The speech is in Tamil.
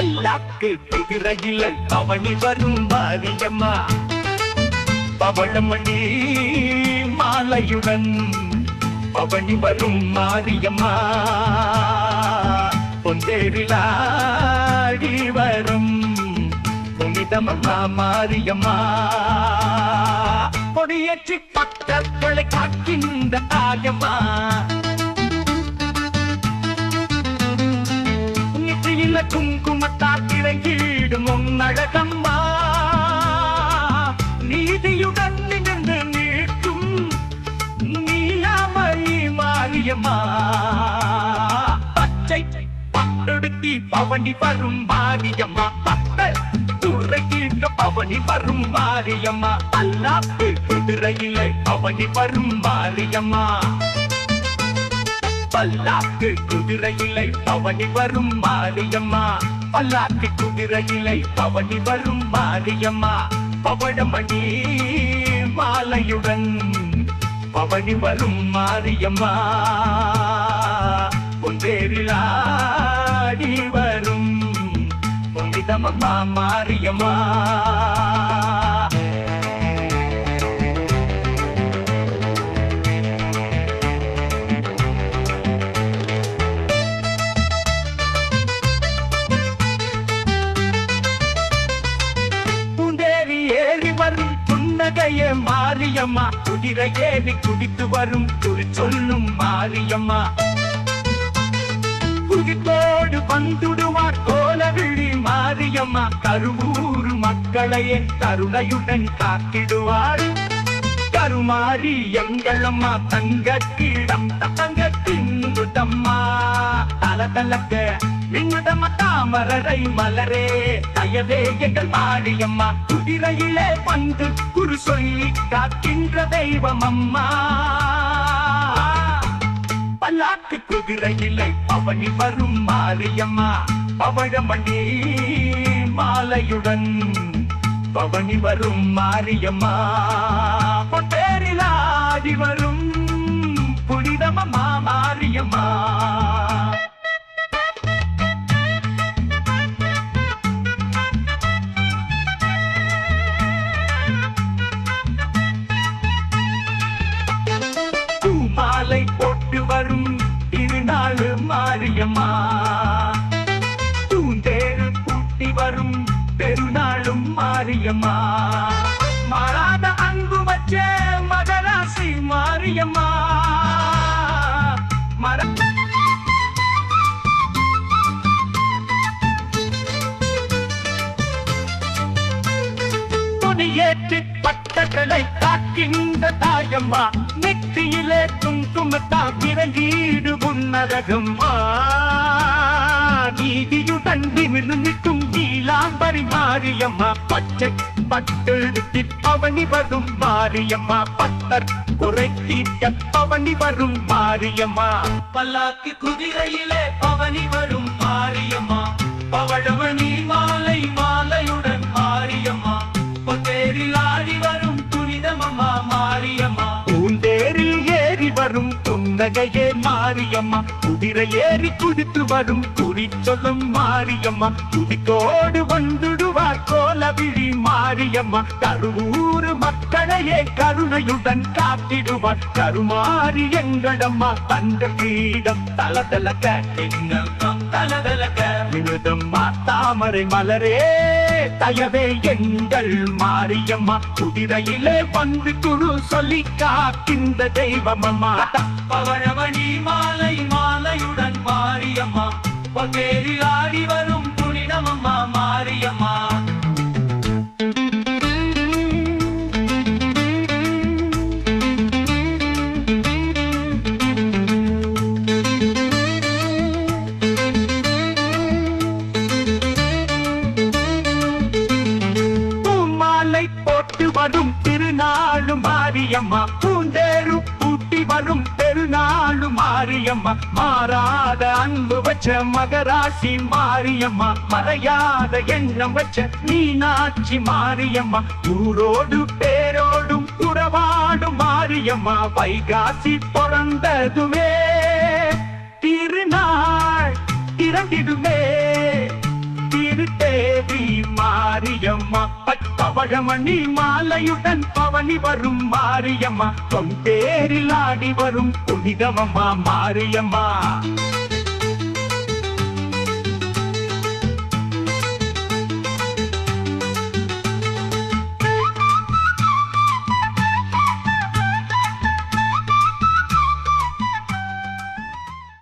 பல்லாக்கு குதிரையில் பவனி வரும் மாரியம்மா. பவளமணி மாலையுடன் பவனி வரும் மாரியம்மா. பொந்தேரிலாடி வரும் புனிதமம்மா மாரியம்மா. பொடியற்றி பக்தர்களை காக்கின்ற ஆயம்மா. நெற்றியில குங்குமத்தால் இறங்கிடும் உன்னழகம்மா நீதியுடன் நின்று நிற்கும் நீலாமணி மாரியம்மா. பச்சை பட்டெடுத்தி பவனி வரும் மாரியம்மா. பக்தர் துறையில் பவனி வரும் மாரியம்மா. அல்லாப்பு குதிரையிலே பவனி வரும் மாரியம்மா. பல்லாக்கு குதிரையிலை பவனி வரும் மாரியம்மா. பல்லாக்கு குதிரையிலை பவனி வரும் மாரியம்மா. பவழமணி மாலையுடன் பவனி வரும் மாரியம்மா. பொந்தேரிலாடி வரும். பொன்னிதமம்மா மாரியம்மா. புன்னகைய மாரியம்மா. குதிரை ஏறி குடித்து வரும் குறி சொல்லும் மாரியம்மா. குதித்தோடு வந்துடுவார் கோலவிழி மாரியம்மா. கருவூர் மக்களையே கருணையுடன் காத்திடுவார். கருமாரி எங்களம்மா தங்கத்திடம் தங்கத்தின்னுதம்மா தல தலக்க மின்னுதம்மா தாமரரை மலரே. தயவே எங்கள் மாடியம்மா குதிரையிலே வந்து குரு சொல்லி காக்கின்ற தெய்வம் அம்மா பல்லாக்கு குதிரையிலே பவனி வரும் மாரியம்மா. பவழமணி மாலையுடன் பவனி வரும் மாரியம்மா. ஆடி வரும் புனிதமம்மா மாரியம்மா மாலை போட்டு வரும் திருநாள் மாரியம்மா. தூந்தேறு பூட்டி வரும் பெருநாளும் மாரியம்மா. மாறாத அன்பு வச்சே மாரியம்மா மர துணியேற்றி பட்டகளை காக்கின்ற தாயம்மா. நெற்றியிலே குங்குமத்தா பிறங்கீடு உன்னரகம்மா நீதியுடன் நிமிர்ந்து நிற்கும் நீலாம்பரி மாரியம்மா. பச்சை பட்டு அவனி வரும் மாரியம்மா. பத்தர் குறை தீர்க்க பவனி வரும் மாரியம்மா. பல்லாக்கு குதிரையிலே பவனி வரும் மாரியம்மா. பவழவனி மாலை மாலையுடன் மாரியம்மா. பொத்தேரில் ஆடி வரும் புனிதமம்மா மாரியம்மா. பூந்தேரில் ஏறி வரும் புன்னகையே மாரியம்மா. குதிரை ஏறி குதித்து வரும் குறி சொல்லும் மாரியம்மா. குதிக்கோடு வந்துடுவார் கோலவிழி மாரியம்மா கருவூர் மக்களையே கருணையுடன் காத்திடுவார் கருமாறி எங்களம்மா தந்த கீடம் தல தலக்க எங்கம் தல தலக்க விழுதும் தாமரை மலரே தயவே எங்கள் மாரியம்மா. குதிரையிலே வந்து குரு சொல்லி காக்கின்ற தெய்வமம்மா. பவழமணி மாலை மாலையுடன் மாரியம்மா. பங்கேறி ஆடி வரும் திருநாளும் மாரியம்மா. பூந்தேரு பூட்டி வரும் பெருநாளும் மாரியம்மா. மாறாத அன்பு வச்ச மகராசி மாரியம்மா. மறையாத எண்ணம் வச்ச மீனாட்சி மாரியம்மா. ஊரோடு பேரோடும் உறவாடும் மாரியம்மா. வைகாசி பிறந்ததுமே. திருநாள் திறந்திடுமே. பச்சவழமணி மாலையுடன் பவனி வரும் மாரியம்மா. தொண்டேரில் ஆடி வரும் புனிதமம்மா மாரியம்மா.